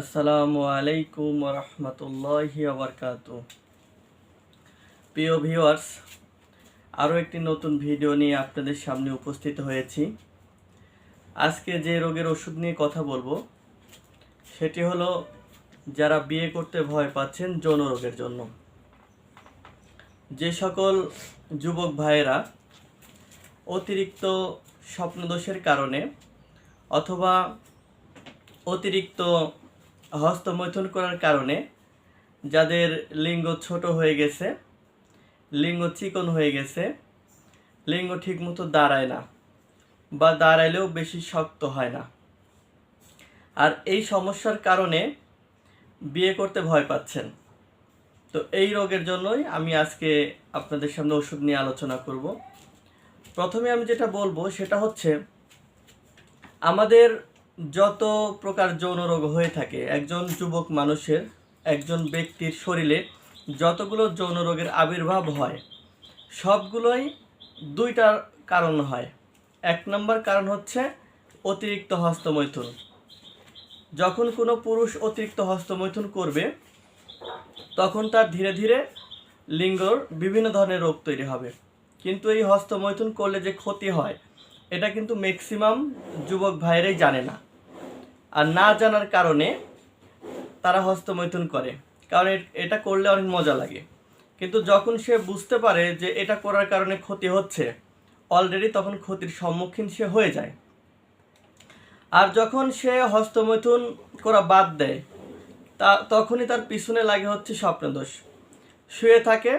আসসালামু আলাইকুম রহমতুল্লাহি আবরকাত প্রিয় ভিউয়ার্স, আরও একটি নতুন ভিডিও নিয়ে আপনাদের সামনে উপস্থিত হয়েছি। আজকে যে রোগের ওষুধ নিয়ে কথা বলব, সেটি হলো যারা বিয়ে করতে ভয় পাচ্ছেন যৌন রোগের জন্য। যে সকল যুবক ভাইয়েরা অতিরিক্ত স্বপ্নদোষের কারণে অথবা অতিরিক্ত হস্তমৈথুন করার কারণে যাদের লিঙ্গ ছোট হয়ে গেছে, লিঙ্গ চিকন হয়ে গেছে, লিঙ্গ ঠিকমতো দাঁড়ায় না বা দাঁড়াইলেও বেশি শক্ত হয় না। আর এই সমস্যার কারণে বিয়ে করতে ভয় পাচ্ছেন। তো এই রোগের জন্যই আমি আজকে আপনাদের সামনে ওষুধ নিয়ে আলোচনা করব। প্রথমে আমি যেটা বলব সেটা হচ্ছে, আমাদের যত প্রকার যৌন রোগ হয়ে থাকে, একজন যুবক মানুষের, একজন ব্যক্তির শরীরে যতগুলো যৌন রোগের আবির্ভাব হয়, সবগুলোই দুইটার কারণ হয়। এক নম্বর কারণ হচ্ছে অতিরিক্ত হস্তমৈথুন। যখন কোনো পুরুষ অতিরিক্ত হস্তমৈথুন করবে, তখন তার ধীরে ধীরে লিঙ্গর বিভিন্ন ধরনের রোগ তৈরি হবে। কিন্তু এই হস্তমৈথুন করলে যে ক্ষতি হয়, এটা কিন্তু ম্যাক্সিমাম যুবক ভাইয়েরাই জানে না। আর না জানার কারণে তারা হস্তমৈথুন করে। কারণ এটা করলে অনেক মজা লাগে। কিন্তু যখন সে বুঝতে পারে যে এটা করার কারণে ক্ষতি হচ্ছে অলরেডি তখন ক্ষতির সম্মুখীন সে হয়ে যায়। আর যখন সে হস্তমৈথুন করা বাদ দেয়, তা তখনই তার পিছনে লাগে হচ্ছে স্বপ্নদোষ। শুয়ে থাকে,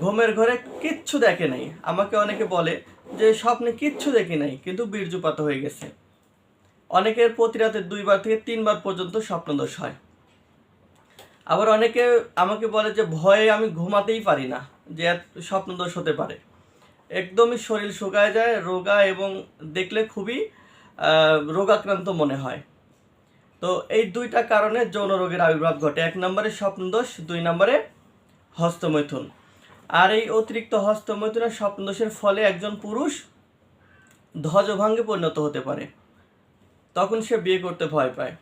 ঘুমের ঘরে কিচ্ছু দেখে নাই। আমাকে অনেকে বলে যে স্বপ্নে কিচ্ছু দেখি নাই, কিন্তু বীর্যপাত হয়ে গেছে। অনেকের প্রতি রাতে দুইবার থেকে তিনবার পর্যন্ত স্বপ্নদোষ হয়। আবার অনেকে আমাকে বলে যে ভয়ে আমি ঘুমাতেই পারি না, যে স্বপ্নদোষ হতে পারে। একদমই শরীর শুকায় যায়, রোগা এবং দেখলে খুবই রোগাক্রান্ত মনে হয়। তো এই দুইটা কারণে যৌন রোগের আবির্ভাব ঘটে। এক নম্বরে স্বপ্নদোষ দুই নম্বরে হস্তমৈথুন। আর এই অতিরিক্ত হস্তমৈথুনের স্বপ্নদোষের ফলে একজন পুরুষ ধ্বজভাঙ্গে পরিণত হতে পারে। তখন সে বিয়ে করতে ভয় পায়।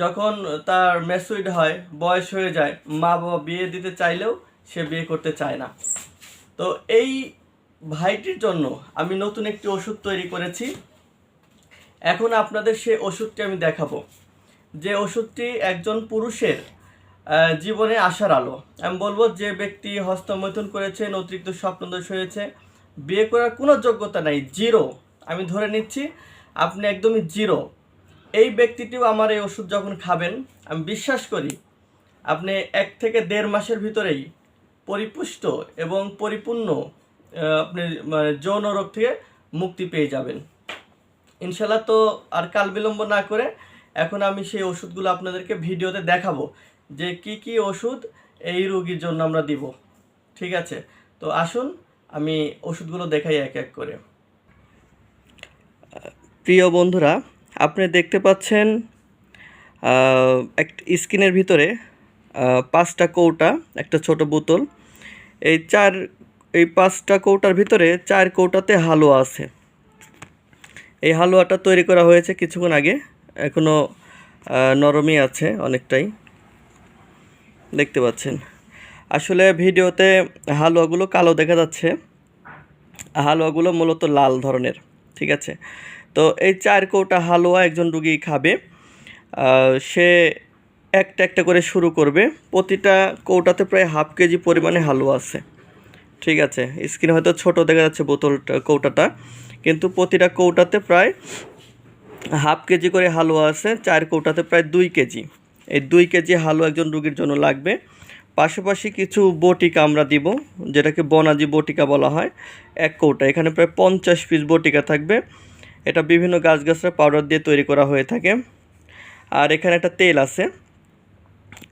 যখন তার ম্যাচুইড হয়, বয়স হয়ে যায় মা বাবা বিয়ে দিতে চাইলেও সে বিয়ে করতে চায় না। তো এই ভাইটির জন্য আমি নতুন একটি ওষুধ তৈরি করেছি। এখন আপনাদের সে ওষুধটি আমি দেখাবো। যে ওষুধটি একজন পুরুষের জীবনে আসার আলো। আমি বলব যে ব্যক্তি হস্তমৈথুন করেছেন অতিরিক্ত স্বপ্নদোষ হয়েছে, বিয়ে করার কোনো যোগ্যতা নাই, জিরো। আমি ধরে নিচ্ছি আপনি একদমই জিরো। এই ব্যক্তিটিও আমার এই ওষুধ যখন খাবেন, আমি বিশ্বাস করি আপনি এক থেকে দেড় মাসের ভিতরেই পরিপুষ্ট এবং পরিপূর্ণ আপনি মানে যৌন রোগ থেকে মুক্তি পেয়ে যাবেন। ইনশাল্লাহ তো আর কাল বিলম্ব না করে এখন আমি সেই ওষুধগুলো আপনাদেরকে ভিডিওতে দেখাবো যে কি কি ওষুধ এই রোগীর জন্য আমরা দিব। ঠিক আছে? তো আসুন, আমি ওষুধগুলো দেখাই এক এক করে। প্রিয় বন্ধুরা, আপনি দেখতে পাচ্ছেন এক স্কিনের ভিতরে পাঁচটা কৌটা, একটা ছোট বোতল। এই চার, এই পাঁচটা কৌটার ভিতরে চার কৌটাতে হালুয়া আছে। এই হালুয়াটা তৈরি করা হয়েছে কিছুক্ষণ আগে এখনও নরমই আছে অনেকটাই। দেখতে পাচ্ছেন। আসলে ভিডিওতে হালুয়াগুলো কালো দেখা যাচ্ছে। হালুয়াগুলো মূলত লাল ধরনের, ঠিক আছে? তো এই চার কৌটা হালুয়া একজন রুগী খাবে। সে একটা একটা করে শুরু করবে। প্রতিটা কৌটাতে প্রায় হাফ কেজি পরিমাণে হালুয়া আছে। ঠিক আছে স্ক্রিনে হয়তো ছোট দেখা যাচ্ছে বোতলটা, কৌটাটা। কিন্তু প্রতিটা কৌটাতে প্রায় হাফ কেজি করে হালুয়া আছে। চার কৌটাতে প্রায় দুই কেজি। এই দুই কেজি হালুয়া একজন রুগীর জন্য লাগবে। পাশাপাশি কিছু বটিকা আমরা দিব, যেটাকে বনাজি বটিকা বলা হয়। এক কৌটা, এখানে প্রায় পঞ্চাশ পিস বটিকা থাকবে। এটা বিভিন্ন গাছগাছরা পাউডার দিয়ে তৈরি করা হয়ে থাকে। আর এখানে একটা তেল আছে।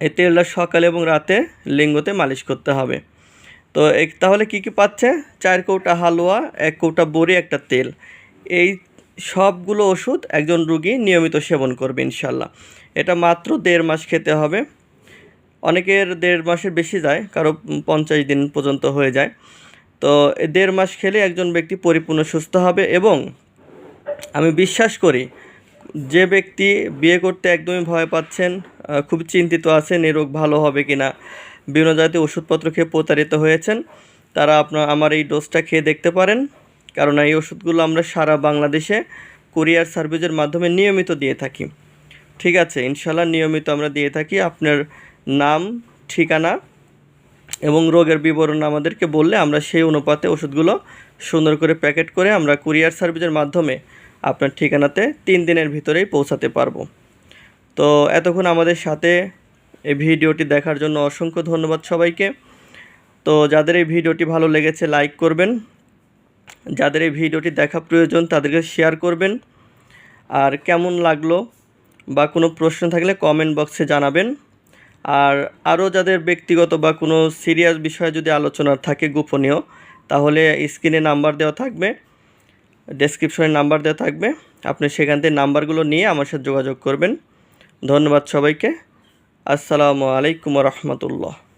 এই তেলটা সকালে এবং রাতে লিঙ্গতে মালিশ করতে হবে। তো এক তাহলে কি কি পাচ্ছে? চার কৌটা হালুয়া, এক কৌটা বড়ি, একটা তেল। এই সবগুলো ওষুধ একজন রুগী নিয়মিত সেবন করবে ইনশাল্লাহ। এটা মাত্র দেড় মাস খেতে হবে। অনেকের দেড় মাসের বেশি যায়, কারও পঞ্চাশ দিন পর্যন্ত হয়ে যায়। তো দেড় মাস খেলে একজন ব্যক্তি পরিপূর্ণ সুস্থ হবে এবং আমি বিশ্বাস করি, যে ব্যক্তি বিয়ে করতে একদমই ভয় পাচ্ছেন খুব চিন্তিত আছেন এই রোগ ভালো হবে কি না বিভিন্ন জাতীয় ওষুধপত্র খেয়ে প্রতারিত হয়েছেন, তারা আপনার, আমার এই ডোজটা খেয়ে দেখতে পারেন। কারণ এই ওষুধগুলো আমরা সারা বাংলাদেশে কুরিয়ার সার্ভিসের মাধ্যমে নিয়মিত দিয়ে থাকি। ঠিক আছে ইনশাল্লাহ নিয়মিত আমরা দিয়ে থাকি। আপনার নাম, ঠিকানা এবং রোগের বিবরণ আমাদেরকে বললে আমরা সেই অনুপাতে ওষুধগুলো সুন্দর করে প্যাকেট করে আমরা কুরিয়ার সার্ভিসের মাধ্যমে আপনার ঠিকানাতে তিন দিনের ভিতরেই পৌঁছাতে পারব। তো এতক্ষণ আমাদের সাথে এই ভিডিওটি দেখার জন্য অসংখ্য ধন্যবাদ সবাইকে। তো যাদের এই ভিডিওটি ভালো লেগেছে, লাইক করবেন। যাদের এই ভিডিওটি দেখা প্রয়োজন, তাদেরকে শেয়ার করবেন। আর কেমন লাগল বা কোনো প্রশ্ন থাকলে কমেন্ট বক্সে জানাবেন। আর আরও যাদের ব্যক্তিগত বা কোনো সিরিয়াস বিষয়ে যদি আলোচনা থাকে গোপনীয়, তাহলে স্ক্রিনে নাম্বার দেওয়া থাকবে। ডেসক্রিপশনে নাম্বার দেওয়া থাকবে। আপনি সেখান থেকে নাম্বারগুলো নিয়ে আমার সাথে যোগাযোগ করবেন। ধন্যবাদ সবাইকে। আসসালামু আলাইকুম রহমতুল্লাহ।